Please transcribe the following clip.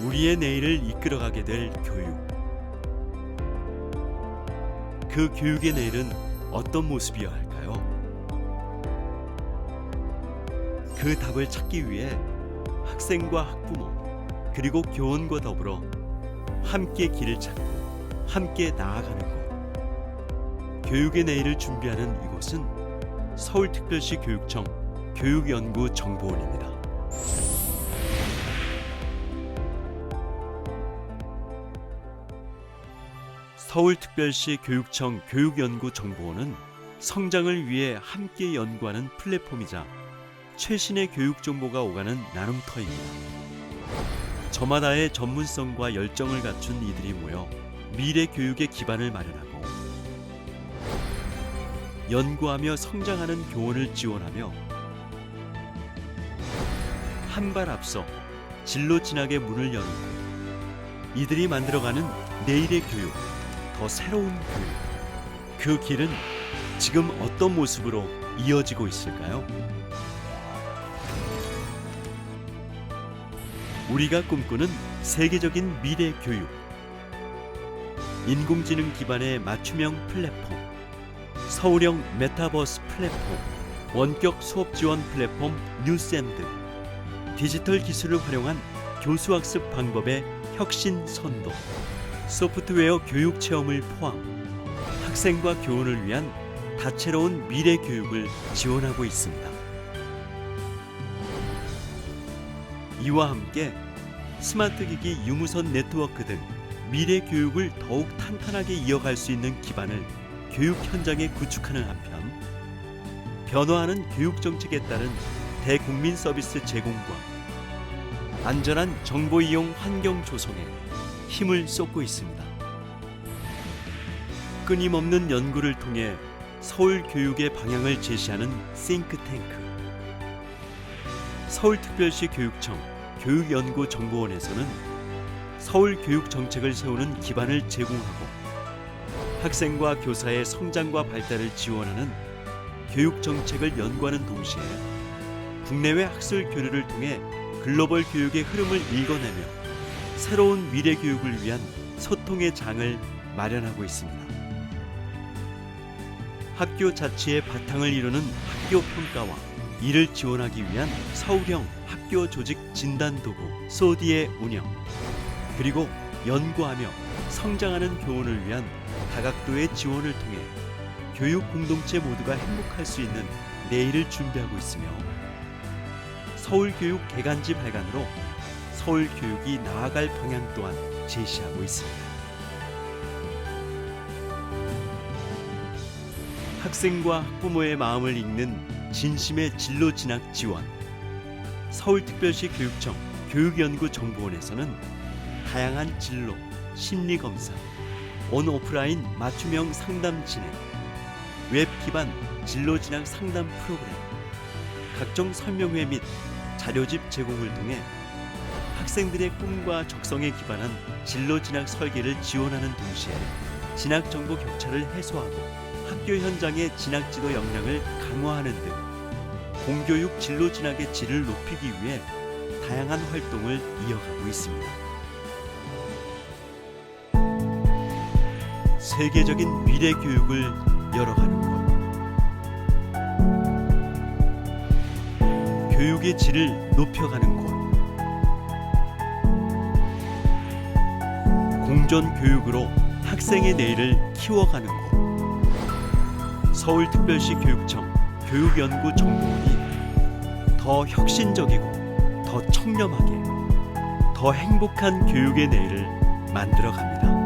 우리의 내일을 이끌어가게 될 교육. 그 교육의 내일은 어떤 모습이어야 할까요? 그 답을 찾기 위해 학생과 학부모 그리고 교원과 더불어 함께 길을 찾고 함께 나아가는 곳. 교육의 내일을 준비하는 이곳은 서울특별시 교육청 교육연구 정보원입니다. 서울특별시 교육청 교육연구정보원은 성장을 위해 함께 연구하는 플랫폼이자 최신의 교육 정보가 오가는 나눔터입니다. 저마다의 전문성과 열정을 갖춘 이들이 모여 미래 교육의 기반을 마련하고 연구하며 성장하는 교원을 지원하며 한 발 앞서 진로 진학의 문을 곳. 이들이 만들어가는 내일의 교육, 더 새로운 교육. 그 길은 지금 어떤 모습으로 이어지고 있을까요? 우리가 꿈꾸는 세계적인 미래 교육. 인공지능 기반의 맞춤형 플랫폼. 서울형 메타버스 플랫폼. 원격 수업 지원 플랫폼 뉴샌드. 디지털 기술을 활용한 교수학습 방법의 혁신 선도. 소프트웨어 교육 체험을 포함. 학생과 교원을 위한 다채로운 미래 교육을 지원하고 있습니다. 이와 함께 스마트 기기 유무선 네트워크 등 미래 교육을 더욱 탄탄하게 이어갈 수 있는 기반을 교육 현장에 구축하는 한편 변화하는 교육 정책에 따른 대국민 서비스 제공과 안전한 정보 이용 환경 조성에 힘을 쏟고 있습니다. 끊임없는 연구를 통해 서울 교육의 방향을 제시하는 싱크탱크 서울특별시 교육청 교육연구정보원에서는 서울 교육 정책을 세우는 기반을 제공하고 학생과 교사의 성장과 발달을 지원하는 교육 정책을 연구하는 동시에 국내외 학술 교류를 통해 글로벌 교육의 흐름을 읽어내며 새로운 미래 교육을 위한 소통의 장을 마련하고 있습니다. 학교 자치의 바탕을 이루는 학교 평가와 이를 지원하기 위한 서울형 학교 조직 진단 도구 소디의 운영 그리고 연구하며 성장하는 교원을 위한 다각도의 지원을 통해 교육 공동체 모두가 행복할 수 있는 내일을 준비하고 있으며 서울교육 개간지 발간으로 서울 교육이 나아갈 방향 또한 제시하고 있습니다. 학생과 학부모의 마음을 읽는 진심의 진로 진학 지원. 서울특별시 교육청 교육연구정보원에서는 다양한 진로, 심리 검사, 온 오프라인 맞춤형 상담 진행, 웹 기반 진로 진학 상담 프로그램, 각종 설명회 및 자료집 제공을 통해 학생들의 꿈과 적성에 기반한 진로 진학 설계를 지원하는 동시에 진학 정보 격차를 해소하고 학교 현장의 진학 지도 역량을 강화하는 등 공교육 진로 진학의 질을 높이기 위해 다양한 활동을 이어가고 있습니다. 세계적인 미래 교육을 열어가는 곳. 교육의 질을 높여가는 곳. 공전 교육으로 학생의 내일을 키워가는 곳. 서울특별시 교육청 교육연구정보원이 더 혁신적이고 더 청렴하게 더 행복한 교육의 내일을 만들어갑니다.